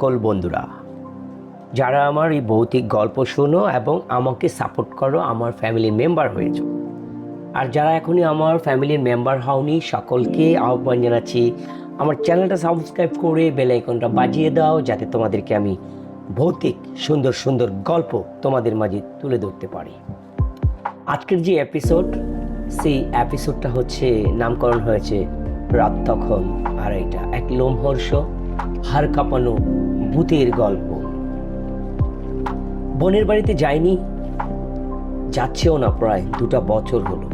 সকল বন্ধুরা, যারা আমার এই ভৌতিক গল্প শোনো এবং আমাকে সাপোর্ট করো, আমার ফ্যামিলির মেম্বার হয়েছো। আর যারা এখনই আমার ফ্যামিলির মেম্বার হওনি, সকলকে আহ্বান জানাচ্ছি, আমার চ্যানেলটা সাবস্ক্রাইব করে বেল আইকনটা বাজিয়ে দাও, যাতে তোমাদেরকে আমি ভৌতিক, সুন্দর সুন্দর গল্প তোমাদের মাঝে তুলে ধরতে পারি। আজকের যে এপিসোড সেই এপিসোডটা হচ্ছে, নামকরণ হয়েছে, রাত তখন, আর এটা এক লোমহর্ষ। হাড় কাঁপানো ভূতের গল্প। বোনের বাড়িতে যায়নি, যাচ্ছেও না প্রায়, দুটা বছর হলো।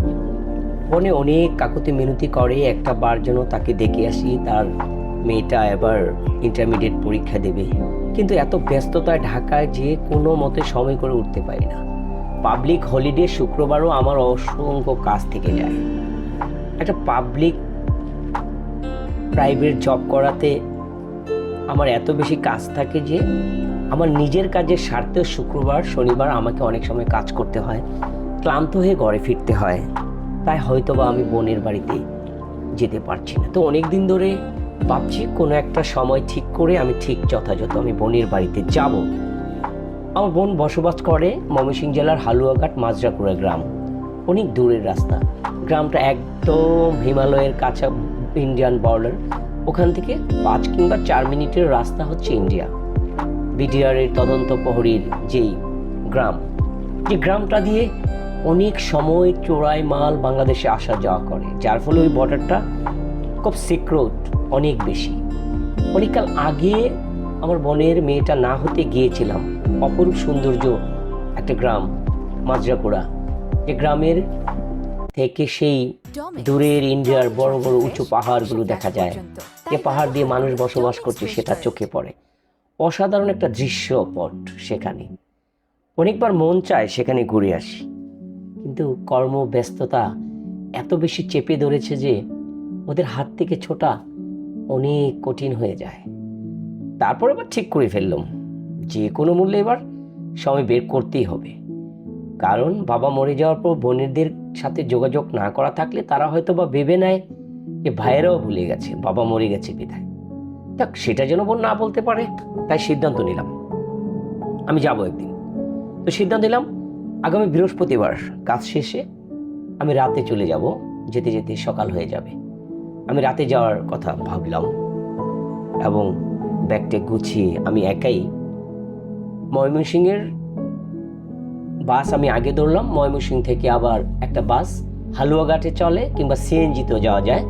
বনে অনেক কাকুতি মিনতি করে, একটা বার যেন তাকে দেখে আসি, তার মেয়েটা এবার ইন্টারমিডিয়েট পরীক্ষা দেবে। কিন্তু এত ব্যস্ততায় ঢাকায় যে কোনো মতে সময় করে উঠতে পারি না। পাবলিক হলিডে শুক্রবারও আমার অসংখ্য কাজ থেকে যায়। একটা পাবলিক প্রাইভেট জব করাতে আমার এত বেশি কাজ থাকে যে আমার নিজের কাজের স্বার্থে শুক্রবার, শনিবার আমাকে অনেক সময় কাজ করতে হয়, ক্লান্ত হয়ে ঘরে ফিরতে হয়। তাই হয়তো বা আমি বোনের বাড়িতে যেতে পারছি না। তো অনেক দিন ধরে ভাবছি কোনো একটা সময় ঠিক করে আমি ঠিক যথাযথ আমি বোনের বাড়িতে যাব। আমার বোন বসবাস করে ময়মনসিংহ জেলার হালুয়াঘাট মাজরাকুড়া গ্রাম। অনেক দূরের রাস্তা। গ্রামটা একদম হিমালয়ের কাছা, ইন্ডিয়ান বর্ডার। ওখান থেকে পাঁচ কিংবা চার মিনিটের রাস্তা হচ্ছে ইন্ডিয়া। বিডিআর এর তদন্ত প্রহরীর যেই গ্রাম যে গ্রামটা দিয়ে অনেক সময় চোরাই মাল বাংলাদেশে আসা যাওয়া করে যার ফলে ওই বর্ডারটা খুব সিক্রেট অনেক বেশি। অনেককাল আগে আমার বোনের মেয়েটা না হতে গিয়েছিলাম অপরূপ সৌন্দর্য একটা গ্রাম মাজরাপুরা যে গ্রামের থেকে সেই দূরের ইন্ডিয়ার বড় বড় উঁচু পাহাড়গুলো দেখা যায়। যে পাহাড় দিয়ে মানুষ বসবাস করছে, সেটা চোখে পড়ে। অসাধারণ একটা দৃশ্যপট সেখানে। অনেকবার মন চায় সেখানে ঘুরে আসি। কিন্তু কর্মব্যস্ততা এত বেশি চেপে ধরেছে যে ওদের হাত থেকে ছোটা অনেক কঠিন হয়ে যায়। তারপর এবার ঠিক করে ফেললাম। যে কোনো মূল্যে এবার সময় বের করতেই হবে। কারণ বাবা মরে যাওয়ার পর বোনেদের সাথে যোগাযোগ না করা থাকলে তারা হয়তো বা ভেবে নেয় যে ভাইয়েরাও ভুলে গেছে, বাবা মরে গেছে বিধায়। দেখ সেটা যেন বোন না বলতে পারে, তাই সিদ্ধান্ত নিলাম। আমি যাব একদিন। তো সিদ্ধান্ত নিলাম, আগামী বৃহস্পতিবার কাজ শেষে আমি রাতে চলে যাব, যেতে যেতে সকাল হয়ে যাবে। আমি রাতে যাওয়ার কথা ভাবলাম এবং ব্যাগটা গুছিয়ে আমি একাই ময়মনসিংহের বাস আমি আগে ধরলাম। ময়মনসিংহ থেকে আবার একটা বাস হালুয়াঘাটে চলে কিংবা সিএনজিতেও যাওয়া যায়।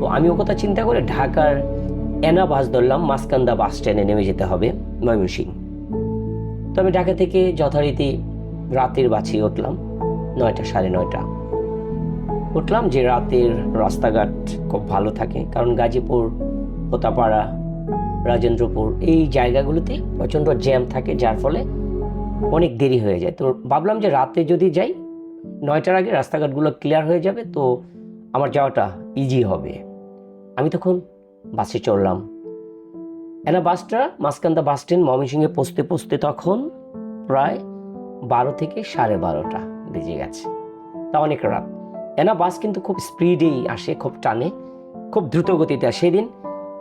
তো আমি ও কথা চিন্তা করে ঢাকার এনা বাস ধরলাম, মাসকান্দা বাস স্ট্যান্ডে নেমে যেতে হবে, ময়মনসিংহ। তো আমি ঢাকা থেকে যথারীতি রাতের বাছি উঠলাম, নয়টা, সাড়ে নয়টা। উঠলাম যে রাতের রাস্তাঘাট খুব ভালো থাকে, কারণ গাজীপুর হোতাপাড়া রাজেন্দ্রপুর এই জায়গাগুলোতে প্রচণ্ড জ্যাম থাকে, যার ফলে অনেক দেরি হয়ে যায়। তো ভাবলাম যে রাতে যদি যাই, নয়টার আগে রাস্তাঘাটগুলো ক্লিয়ার হয়ে যাবে, তো আমার যাওয়াটা ইজি হবে। আমি তখন বাসে চড়লাম। এনা বাসটা মাসকান্দা বাস স্ট্যান্ড ময়মনসিংহে পৌঁছতে পৌঁছতে তখন প্রায় বারো থেকে সাড়ে বারোটা বেজে গেছে। তা অনেক রাত। এনা বাস কিন্তু খুব স্পিডেই আসে, খুব টানে, খুব দ্রুত গতিতে আসে। সেদিন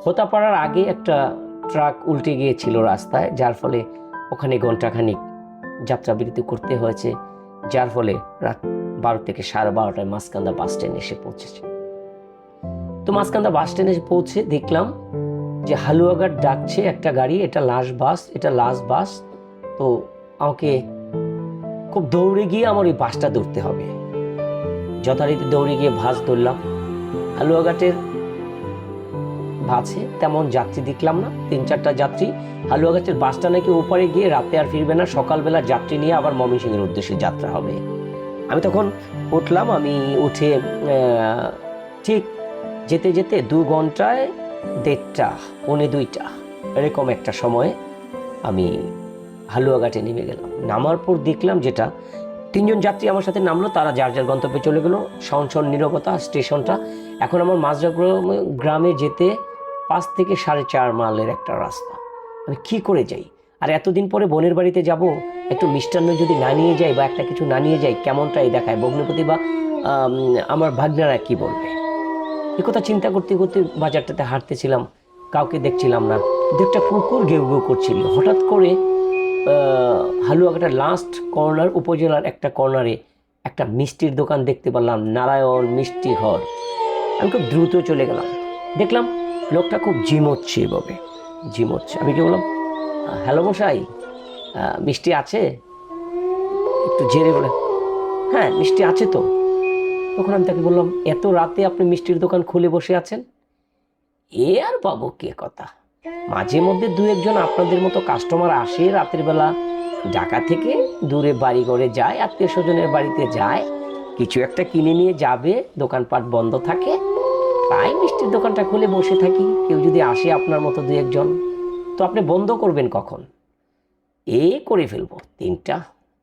হোতাপাড়ার আগে একটা ট্রাক উল্টে গিয়েছিল রাস্তায়, যার ফলে ওখানে ঘন্টাখানিক যাত্রা বিরতি করতে হয়েছে, যার ফলে রাত বারো থেকে সাড়ে বারোটায় মাসকান্দা বাস স্ট্যান্ড এসে পৌঁছেছে। তো মাসকান্দা বাস স্ট্যান্ডে পৌঁছে দেখলাম যে হালুয়াঘাট ডাকছে একটা গাড়ি, এটা লাস্ট বাস এটা লাস্ট বাস তো আমাকে খুব দৌড়ে গিয়ে আমার ওই বাসটা ধরতে হবে। যথারীতি দৌড়ে গিয়ে বাস ধরলাম। হালুয়াঘাটের বাসে তেমন যাত্রী দেখলাম না। তিন চারটা যাত্রী। হালুয়াঘাটের বাসটা নাকি ওপারে গিয়ে রাতে আর ফিরবে না। সকালবেলা যাত্রী নিয়ে আবার ময়মনসিংহের উদ্দেশ্যে যাত্রা হবে। আমি তখন উঠলাম, আমি উঠে ঠিক যেতে যেতে দু ঘন্টায় দেড়টা, পৌনে দুইটা, এরকম একটা সময় আমি হালুয়াঘাটে নেমে গেলাম। নামার পর দেখলাম যেটা, তিনজন যাত্রী আমার সাথে নামলো, তারা যার যার গন্তব্যে চলে গেলো শন নিরবতা, স্টেশনটা। এখন আমার মাজরা গ্রামে- যেতে পাঁচ থেকে সাড়ে চার মাইলের একটা রাস্তা। আমি কি করে যাই? আর এতদিন পরে বোনের বাড়িতে যাব, একটু মিষ্টান্ন যদি না নিয়ে যাই বা একটা কিছু না নিয়ে যাই, কেমনটাই দেখায়? ভগ্নপতি বা আমার ভাগ্নারা কি বলবে? কথা চিন্তা করতে করতে বাজারটাতে হাঁটতেছিলাম, কাউকে দেখছিলাম না। দু একটা কুকুর ঘেউ ঘেউ করছিল। হঠাৎ করে হালুয়াঘাটার লাস্ট কর্নার উপজেলার একটা কর্নারে একটা মিষ্টির দোকান দেখতে পারলাম, নারায়ণ মিষ্টি ঘর। আমি খুব দ্রুত চলে গেলাম। দেখলাম লোকটা খুব জিমোচ্ছে এভাবে। জিমোচ্ছে আমি কি বললাম, হ্যালো মশাই মিষ্টি আছে? একটু জেরে বলে হ্যাঁ মিষ্টি আছে তো। তখন আমি তাকে বললাম, এত রাতে আপনি মিষ্টির দোকান খুলে বসে আছেন? এ আর পাবো কে কথা। মাঝে মধ্যে দু একজন আপনাদের মতো কাস্টমার আসে রাতের বেলা। ঢাকা থেকে দূরে বাড়ি ঘরে যায়, আত্মীয় স্বজনের বাড়িতে যায়। কিছু একটা কিনে নিয়ে যাবে, দোকানপাট বন্ধ থাকে। তাই মিষ্টির দোকানটা খুলে বসে থাকি। কেউ যদি আসে আপনার মতো দু একজন, তো আপনি বন্ধ করবেন কখন? এ করে ফেলব, তিনটা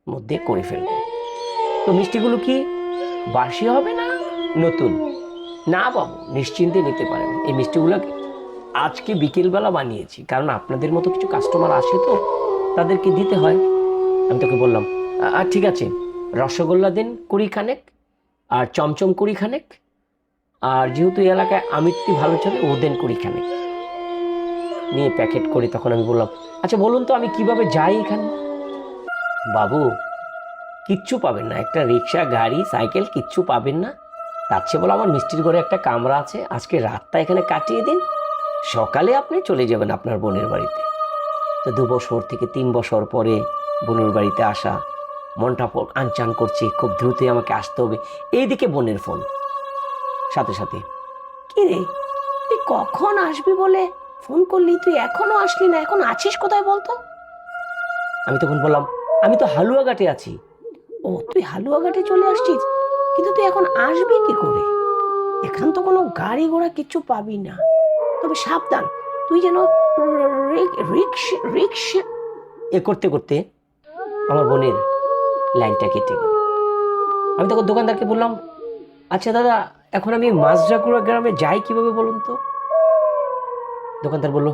মধ্যে করে ফেলব। তো মিষ্টিগুলো কি বাসি হবে না নতুন? না বাবু নিশ্চিন্তে নিতে পারেন এই মিষ্টিগুলো আজকে বিকেলবেলা বানিয়েছি কারণ আপনাদের মতো কিছু কাস্টমার আসে তো তাদেরকে দিতে হয়। আমি তোকে বললাম "আ- আ, ঠিক আছে রসগোল্লা দিন কুড়ি খানেক আর চমচম কুড়ি খানেক আর যেহেতু এই এলাকায় আমিরটি ভালো চলে ও দেন কুড়ি খানেক নিয়ে প্যাকেট করে তখন আমি বললাম আচ্ছা বলুন তো আমি কীভাবে যাই এখানে? বাবু কিচ্ছু পাবেন না। একটা রিক্সা, গাড়ি, সাইকেল কিচ্ছু পাবেন না। তার চেয়ে বলো আমার মিষ্টির ঘরে একটা কামরা আছে। আজকে রাতটা এখানে কাটিয়ে দিন। সকালে আপনি চলে যাবেন আপনার বোনের বাড়িতে। তো দু বছর থেকে তিন বছর পরে বোনের বাড়িতে আসা মনটা আনচান করছে। খুব দ্রুতই আমাকে আসতে হবে। এইদিকে বোনের ফোন। সাথে সাথে, কি রে, তুই কখন আসবি বলে? ফোন করলি তুই এখনও আসলি না। এখন আছিস কোথায় বলতো? আমি তখন বললাম, আমি তো হালুয়াঘাটে আছি। ও, তুই হালুয়াঘাটে চলে আসছিস? কিন্তু তুই এখন আসবি কি করে? এখান তো কোনো গাড়ি ঘোড়া কিচ্ছু পাবি না। তবে সাবধান, তুই যেন এ করতে করতে আমার বোনের লাইনটা কেটে গেল। আমি তখন দোকানদারকে বললাম আচ্ছা দাদা, এখন আমি মাঝরাকুড়া গ্রামে যাই কীভাবে বলুন তো? দোকানদার বলল,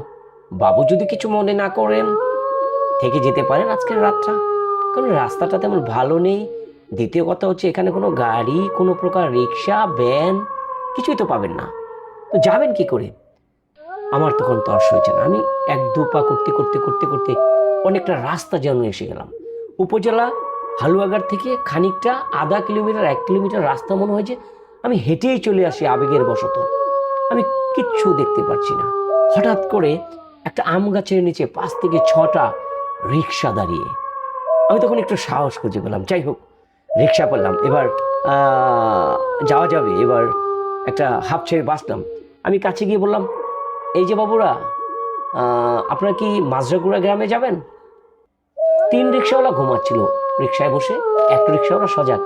বাবু যদি কিছু মনে না করেন, থেকে যেতে পারেন আজকের রাতটা। কারণ রাস্তাটা তেমন ভালো নেই। দ্বিতীয় কথা হচ্ছে এখানে কোনো গাড়ি, কোনো প্রকার রিক্সা, ভ্যান কিছুই তো পাবেন না। তো যাবেন কি করে? আমার তখন তর্স হয়েছে না। আমি এক দু পা করতে করতে করতে করতে অনেকটা রাস্তা যেন এসে গেলাম। উপজেলা হালুয়াঘাট থেকে খানিকটা আধা কিলোমিটার, এক কিলোমিটার রাস্তা মনে হয়েছে আমি হেঁটেই চলে আসি আবেগের বশত। আমি কিচ্ছু দেখতে পাচ্ছি না। হঠাৎ করে একটা আম গাছের নিচে পাঁচ থেকে ছটা রিক্সা দাঁড়িয়ে আমি তখন একটু সাহস খুঁজে পেলাম। যাই হোক, রিক্সা পেলাম এবার যাওয়া যাবে। এবার একটা হাফ ছেড়ে বাঁচলাম। আমি কাছে গিয়ে বললাম, এই যে বাবুরা আপনারা কি মাজরাগুড়া গ্রামে যাবেন? তিন রিক্সাওয়ালা ঘুমাচ্ছিল। রিক্সায় বসে এক রিক্সাওয়ালা সজাগ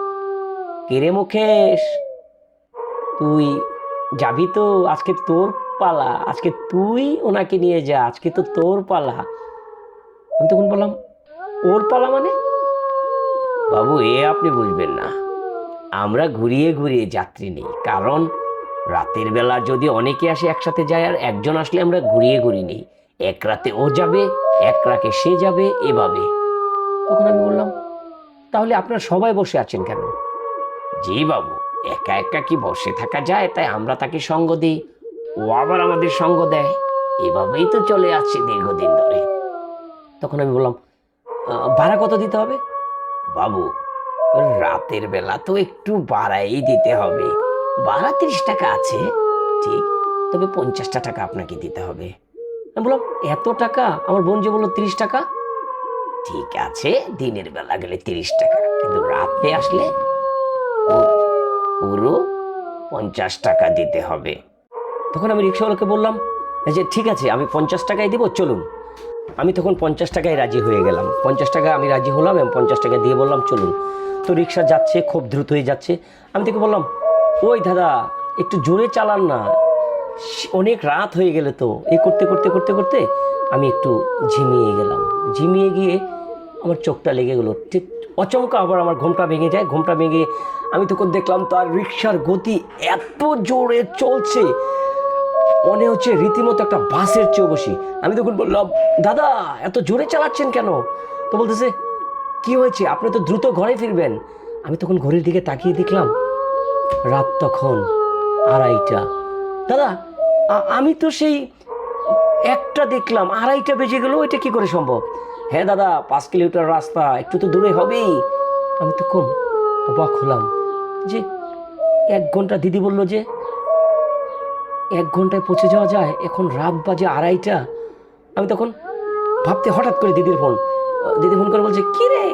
কেরে মুখেশ তুই যাবি তো? আজকে তোর পালা। আজকে তুই ওনাকে নিয়ে যা। আজকে তো তোর পালা। আমি তখন বললাম ওর পালা মানে? বাবু এ আপনি বুঝবেন না। আমরা ঘুরিয়ে ঘুরিয়ে যাত্রী নেই কারণ রাতের বেলা যদি অনেকে আসে একসাথে যায় আর একজন আসলে আমরা ঘুরিয়ে ঘুরি নেই। এক রাতে ও যাবে এক রাতে সে যাবে এভাবে। তখন আমি বললাম তাহলে আপনারা সবাই বসে আছেন কেন? জি বাবু একা একা কি বসে থাকা যায়? তাই আমরা তাকে সঙ্গ দিই ও আবার আমাদের সঙ্গ দেয়। এভাবেই তো চলে আসছে দীর্ঘদিন ধরে। তখন আমি বললাম "আহ, ভাড়া কত দিতে হবে? বাবু, রাতের বেলা তো একটু বাড়াই দিতে হবে। ভাড়া তিরিশ টাকা আছে, ঠিক, তবে পঞ্চাশটা টাকা আপনাকে দিতে হবে। আমি বললাম, এত টাকা? আমার বোন যে বলল তিরিশ টাকা? ঠিক আছে, দিনের বেলা গেলে তিরিশ টাকা, কিন্তু রাতে আসলে পুরো পঞ্চাশ টাকা দিতে হবে। তখন আমি রিক্সাওয়ালাকে বললাম যে ঠিক আছে, আমি পঞ্চাশ টাকাই দেবো, চলুন। আমি তখন পঞ্চাশ টাকায় রাজি হয়ে গেলাম। পঞ্চাশ টাকা আমি রাজি হলাম এবং পঞ্চাশ টাকা দিয়ে বললাম, চলুন। তো রিক্সা যাচ্ছে, খুব দ্রুত হয়ে যাচ্ছে। আমি তাকে বললাম, ওই দাদা, একটু জোরে চালান না। অনেক রাত হয়ে গেলে তো। এই করতে করতে করতে করতে আমি একটু ঝিমিয়ে গেলাম। ঝিমিয়ে গিয়ে আমার চোখটা লেগে গেলো। ঠিক অচমকা আবার আমার ঘোমটা ভেঙে যায়। ঘোমটা ভেঙে আমি তখন দেখলাম, তার রিক্সার গতি এত জোরে চলছে। মনে হচ্ছে রীতিমতো একটা বাসের চেয়েও বসি আমি তখন বললাম, দাদা, এত জোরে চালাচ্ছেন কেন? তো বলতেছে, কি হয়েছে? আপনি তো দ্রুত ঘরে ফিরবেন। আমি তখন ঘড়ির দিকে তাকিয়ে দেখলাম, রাত তখন আড়াইটা। দাদা আমি তো সেই একটা দেখলাম, আড়াইটা বেজে গেল, এটা কি করে সম্ভব? হ্যাঁ দাদা, পাঁচ কিলোমিটার রাস্তা, একটু তো দূরে হবেই। আমি তো অবাক হলাম যে, এক ঘণ্টা দিদি বলল যে এক ঘন্টায় পৌঁছে যাওয়া যায়, এখন রাত বাজে আড়াইটা। আমি তখন ভাবতে হঠাৎ করে দিদির ফোন, দিদি ফোন করে বলছে, কি রে?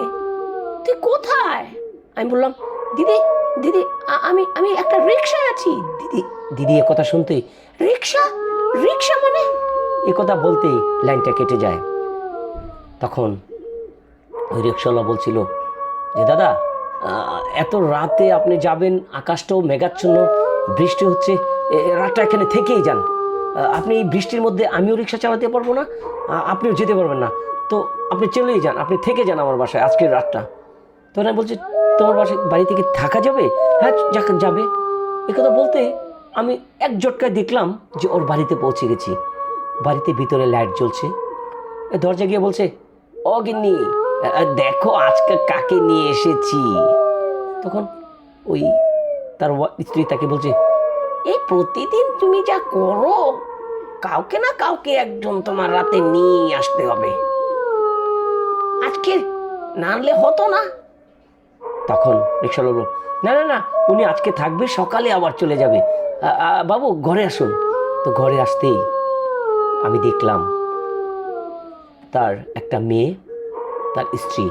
তুই কোথায়? আমি বললাম, দিদি দিদি আমি আমি একটা রিক্সায় আছি। দিদি দিদি এ কথা শুনতেই রিক্সা রিক্সা মানে? এ কথা বলতেই লাইনটা কেটে যায়। তখন ওই রিক্সাওয়ালা বলছিল যে, দাদা এত রাতে আপনি যাবেন, আকাশটাও মেঘাচ্ছন্ন, বৃষ্টি হচ্ছে রাতটা এখানে থেকেই যান। আপনি এই বৃষ্টির মধ্যে আমিও রিক্সা চালাতে পারব না আপনিও যেতে পারবেন না। তো আপনি চলেই যান আপনি থেকে যান আমার বাসায় আজকের রাতটা। তখন আমি বলছি তোমার বাসায় বাড়ি থেকে থাকা যাবে? হ্যাঁ যাবে। এ কথা বলতে আমি এক জটকায় দেখলাম যে ওর বাড়িতে পৌঁছে গেছি। বাড়িতে ভিতরে লাইট জ্বলছে। দরজা গিয়ে বলছে আ, দেখো আজকে কাকে নিয়ে এসেছি? তখন ওই তার স্ত্রী তাকে বলছে এই প্রতিদিন তুমি যা করো, কাউকে না কাউকে একজন তোমার রাতে নিয়ে আসতে হবে। আজকে না আনলে হতো না। তখন রিক্সা বলল, না না না, উনি আজকে থাকবে, সকালে আবার চলে যাবে। বাবু, ঘরে আসুন। তো ঘরে আসতেই আমি দেখলাম তার একটা মেয়ে, তার স্ত্রী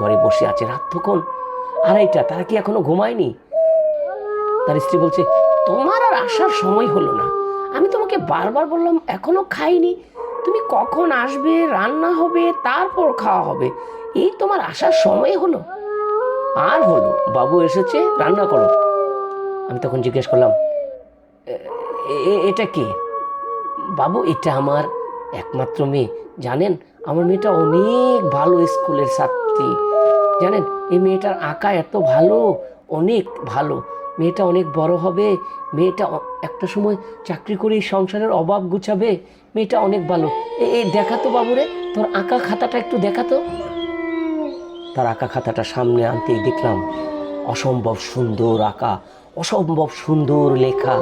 ঘরে বসে আছে। রাত তখন আড়াইটা, তারা কি এখনও ঘুমায়নি? তার স্ত্রী বলছে তোমার আর আসার সময় হলো না। আমি তোমাকে বারবার বললাম, এখনও খাইনি। তুমি কখন আসবে, রান্না হবে, তারপর খাওয়া হবে? এই তোমার আসার সময় হলো। আর হলো, বাবু এসেছে, রান্না করো। আমি তখন জিজ্ঞেস করলাম, "এ- এ- এটা কি? বাবু, এটা আমার একমাত্র মেয়ে। জানেন, আমার মেয়েটা অনেক ভালো স্কুলের ছাত্রী। জানেন, এই মেয়েটার আঁকা এত ভালো, অনেক ভালো। মেয়েটা অনেক বড় হবে, মেয়েটা একটা সময় চাকরি করে এই সংসারের অভাব গুছাবে, মেয়েটা অনেক ভালো। এ- এ দেখাতো বাবুরে, তোর আঁকা খাতাটা একটু দেখাতো তার আঁকা খাতাটা সামনে আনতেই দেখলাম, অসম্ভব সুন্দর আঁকা, অসম্ভব সুন্দর লেখা।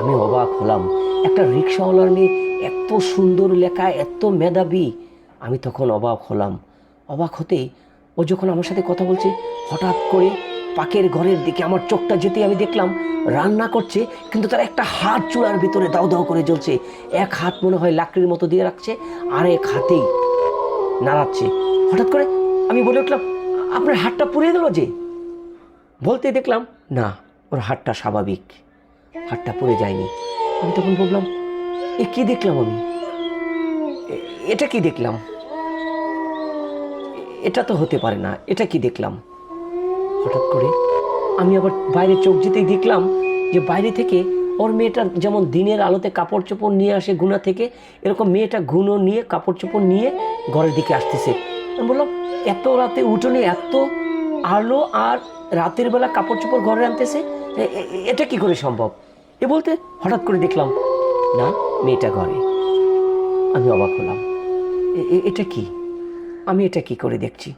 আমি অবাক হলাম, একটা রিক্সাওয়ালার মেয়ে এত সুন্দর লেখা, এত মেধাবী। আমি তখন অবাক হলাম, অবাক হতেই ও যখন আমার সাথে কথা বলছে, হঠাৎ করে পাকের ঘরের দিকে আমার চোখটা যেতেই আমি দেখলাম, রান্না করছে, কিন্তু তার একটা হাত চূড়ার ভিতরে দাও দাও করে জ্বলছে। এক হাত মনে হয় লাকড়ির মতো দিয়ে রাখছে আর এক হাতেই নাড়াচ্ছে। হঠাৎ করে আমি বলে উঠলাম, আপনার হাতটা পুড়ে গেল যে? বলতে দেখলাম, না, ওর হাতটা স্বাভাবিক। হাতটা পুড়ে যায়নি। আমি তখন বললাম, এ কি দেখলাম আমি? এটা কি দেখলাম? এটা তো হতে পারে না, এটা কি দেখলাম? হঠাৎ করে আমি আবার বাইরে চোখ যেতেই দেখলাম যে বাইরে থেকে ওর মেয়েটা যেমন দিনের আলোতে কাপড় চোপড় নিয়ে আসে গুনা থেকে এরকম মেয়েটা গুনো নিয়ে কাপড় চোপড় নিয়ে ঘরের দিকে আসতেছে। আমি বললাম এত রাতে উঠোনে এত আলো আর রাতের বেলা কাপড় চোপড় ঘরে আনতেছে? এটা কি করে সম্ভব? এ বলতে হঠাৎ করে দেখলাম না মেয়েটা ঘরে। আমি অবাক হলাম। এটা কি? আমি এটা কি করে দেখছি?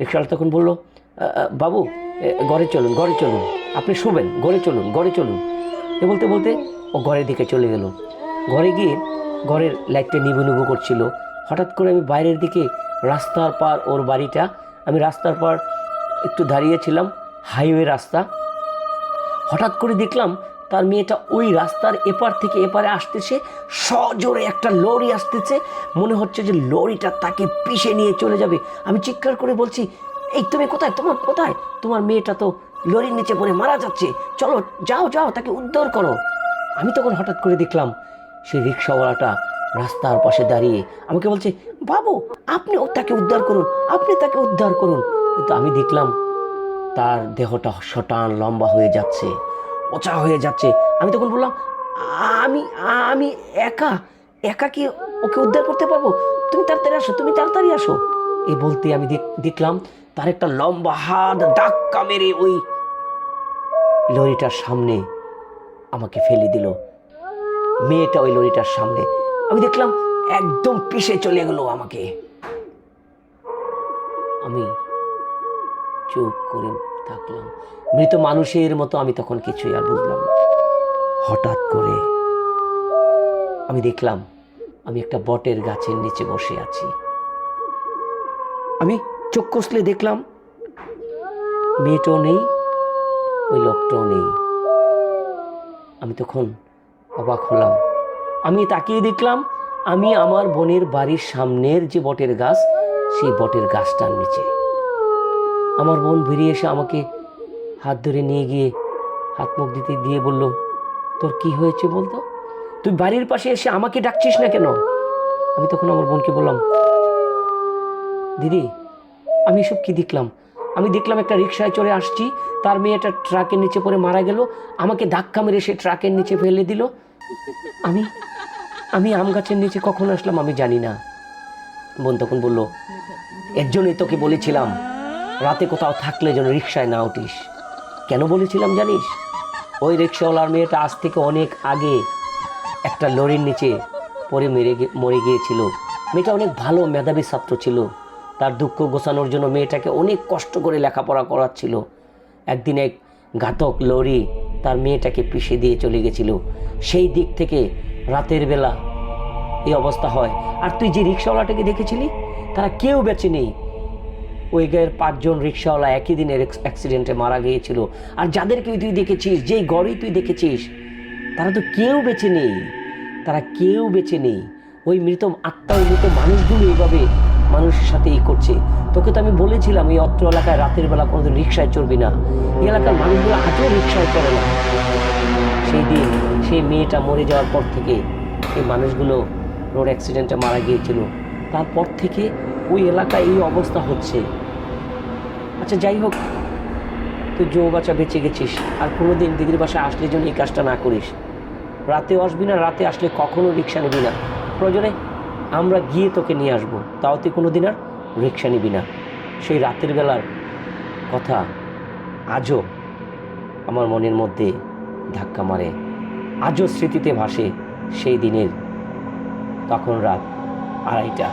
রিক্সাওয়ালা তখন বলল "আ, আ, বাবু ঘরে চলুন ঘরে চলুন। আপনি শুবেন, ঘরে চলুন ঘরে চলুন। এ বলতে বলতে ও ঘরের দিকে চলে গেল। ঘরে গিয়ে ঘরের লাইটটা নিবু নিবু করছিল। হঠাৎ করে আমি বাইরের দিকে রাস্তার পার ওর বাড়িটা, আমি রাস্তার পার একটু দাঁড়িয়েছিলাম হাইওয়ে রাস্তা। হঠাৎ করে দেখলাম তার মেয়েটা ওই রাস্তার এপার থেকে এপারে আসতেছে, সজোরে একটা লরি আসতেছে। মনে হচ্ছে যে লরিটা তাকে পিষে নিয়ে চলে যাবে। আমি চিৎকার করে বলছি এই তুমি কোথায়? তোমার কোথায়? তোমার মেয়েটা তো লরির নিচে পড়ে মারা যাচ্ছে। চলো, যাও যাও, তাকে উদ্ধার করো। আমি তখন হঠাৎ করে দেখলাম সেই রিক্সাওয়ালাটা রাস্তার পাশে দাঁড়িয়ে আমাকে বলছে, বাবু, আপনি তাকে উদ্ধার করুন, আপনি তাকে উদ্ধার করুন। কিন্তু আমি দেখলাম, তার দেহটা শটান লম্বা হয়ে যাচ্ছে, ওচা হয়ে যাচ্ছে। আমি তখন বললাম, আমি আমি একা একা কি ওকে উদ্ধার করতে পারব? তুমি তাড়াতাড়ি আসো, তুমি তাড়াতাড়ি আসো। এ বলতে আমি দেখ- দেখলাম তার একটা লম্বা হাত ধাক্কা মেরে ওই লরিটার সামনে আমাকে ফেলে দিল। মেয়েটা ওই লরিটার সামনে। আমি দেখলাম একদম পিষে চলে গেল আমাকে। আমি চুপ করে থাকলাম। মৃত মানুষের মতো আমি তখন কিছুই আর বুঝলাম হঠাৎ করে আমি দেখলাম আমি একটা বটের গাছের নিচে বসে আছি। আমি চোখ কষলে দেখলাম মেয়েটাও নেই, ওই লোকটাও নেই। আমি তখন অবাক হলাম। আমি তাকিয়ে দেখলাম, আমি আমার বোনের বাড়ির সামনের যে বটের গাছ, সেই বটের গাছটার নিচে। আমার বোন বেরিয়ে এসে আমাকে হাত ধরে নিয়ে গিয়ে হাত মুখ দিতে দিয়ে বলল, তোর কি হয়েছে বলতো? তুই বাড়ির পাশে এসে আমাকে ডাকছিস না কেন? আমি তখন আমার বোনকে বললাম, দিদি আমি এসব কি দেখলাম? আমি দেখলাম একটা রিক্সায় চড়ে আসছি, তার মেয়েটা ট্রাকের নিচে পড়ে মারা গেল, আমাকে ধাক্কা মেরে সে ট্রাকের নিচে ফেলে দিল। আমি আমি আম গাছের নিচে কখন আসলাম আমি জানি না। বোন তখন বলল, এর জন্যই তোকে বলেছিলাম, রাতে কোথাও থাকলে যেন রিক্সায় না উঠিস। কেন বলেছিলাম জানিস? ওই রিক্সাওয়ালার মেয়েটা আজ থেকে অনেক আগে একটা লরির নিচে পরে মেরে মরে গিয়েছিল। মেয়েটা অনেক ভালো মেধাবী ছাত্র ছিল। তার দুঃখ গোছানোর জন্য মেয়েটাকে অনেক কষ্ট করে লেখাপড়া করাচ্ছিল। একদিন এক ঘাতক লরি তার মেয়েটাকে পিষে দিয়ে চলে গেছিল। সেই দিক থেকে রাতের বেলা এই অবস্থা হয়। আর তুই যে রিক্সাওয়ালাটাকে দেখেছিলি? তারা কেউ বেঁচে নেই। ওই গায়ের পাঁচজন রিক্সাওয়ালা একই দিনের অ্যাক্সিডেন্টে মারা গিয়েছিল। আর যাদেরকে তুই দেখেছিস, যেই গড়েই তুই দেখেছিস, তারা তো কেউ বেঁচে নেই। তারা কেউ বেঁচে নেই। ওই মৃত আত্মা, ওই মৃত মানুষগুলো এইভাবে মানুষের সাথে এই করছে। তোকে তো আমি বলেছিলাম, এই অত্র এলাকায় রাতের বেলা কোনোদিন রিক্সায় চড়বি না। এই এলাকার মানুষগুলো আজও রিক্সায় চড়ে না। সেই দিন সেই মেয়েটা মরে যাওয়ার পর থেকে এই মানুষগুলো রোড অ্যাক্সিডেন্টে মারা গিয়েছিল। তারপর থেকে ওই এলাকায় এই অবস্থা হচ্ছে। আচ্ছা যাই হোক, তুই জো বাচ্চা বেঁচে গেছিস, আর কোনো দিন দিদির বাসায় আসলে যেন এই কাজটা না করিস। রাতে আসবি না, রাতে আসলে কখনো রিক্সা নিবি না। প্রয়োজনে আমরা গিয়ে তোকে নিয়ে আসব, তাও তুই কোনো দিন আর রিক্সা নিবি না। সেই রাতের বেলার কথা আজও আমার মনের মধ্যে ধাক্কা মারে, আজও স্মৃতিতে ভাসে সেই দিনের তখন রাত আড়াইটা।